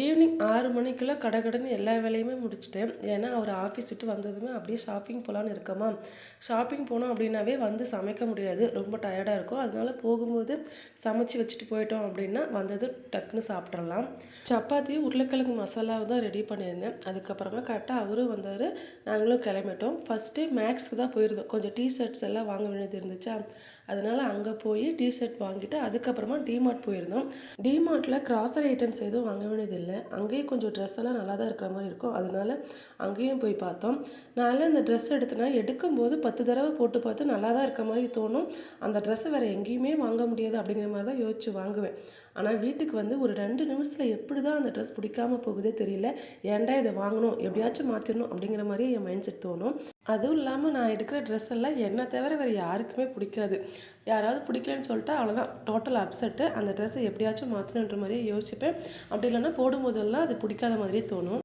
Evening ஆறு மணிக்குள்ள கடகடன்னு எல்லா வேலையுமே முடிச்சிட்டேன். ஏன்னா அவர் ஆஃபீஸ் விட்டு வந்ததுமே அப்படியே ஷாப்பிங் போகலான்னு இருக்கமா. ஷாப்பிங் போனோம் அப்படின்னாவே வந்து சமைக்க முடியாது. ரொம்ப டயர்டாக இருக்கும். அதனால போகும்போது சமைச்சு வச்சுட்டு போயிட்டோம் அப்படின்னா வந்தது டக்குன்னு சாப்பிட்றலாம் சப்பாத்தியும் உருளைக்கிழங்கு மசாலாவும் தான் ரெடி பண்ணியிருந்தேன். அதுக்கப்புறமா கரெக்டாக அவரும் வந்தார். நாங்களும் கிளம்பிட்டோம். ஃபஸ்ட்டு மேக்ஸ்க்கு தான் போயிருந்தோம். கொஞ்சம் டிஷர்ட்ஸ் எல்லாம் வாங்க வேண்டியது இருந்துச்சா? அதனால் அங்கே போய் டிஷர்ட் வாங்கிட்டு அதுக்கப்புறமா டிமார்ட் போயிருந்தோம். டிமார்ட்டில் கிராசரி ஐட்டம்ஸ் எதுவும் வாங்க வேண்டியது இல்லை. அங்கேயும் கொஞ்சம் ட்ரெஸ் எல்லாம் நல்லா தான் இருக்கிற மாதிரி இருக்கும். அதனால அங்கேயும் போய் பார்த்தோம். நான் இந்த ட்ரெஸ் எடுத்தேன்னா எடுக்கும்போது பத்து தடவை போட்டு பார்த்து நல்லா தான் இருக்க மாதிரி தோணும். அந்த ட்ரெஸ்ஸை வேறு எங்கேயுமே வாங்க முடியாது அப்படிங்கிற மாதிரி தான் யோசிச்சு வாங்குவேன். ஆனால் வீட்டுக்கு வந்து ஒரு ரெண்டு நிமிஷத்தில் எப்படி தான் அந்த ட்ரெஸ் பிடிக்காம போகுதே தெரியல. ஏன்டா இதை வாங்கணும்? எப்படியாச்சும் மாற்றிடணும் அப்படிங்கிற மாதிரியே என் மைண்ட் செட் தோணும். அதுவும் இல்லாமல் நான் எடுக்கிற ட்ரெஸ் எல்லாம் என்னை தவிர வேறு யாருக்குமே பிடிக்காது. யாராவது பிடிக்கலன்னு சொல்லிட்டு அவ்வளோதான் டோட்டல் அப்செட்டு அந்த ட்ரெஸ்ஸை எப்படியாச்சும் மாற்றணுன்ற மாதிரியே யோசிப்பேன். அப்படி இல்லைன்னா போடும்போதெல்லாம் அது பிடிக்காத மாதிரியே தோணும்.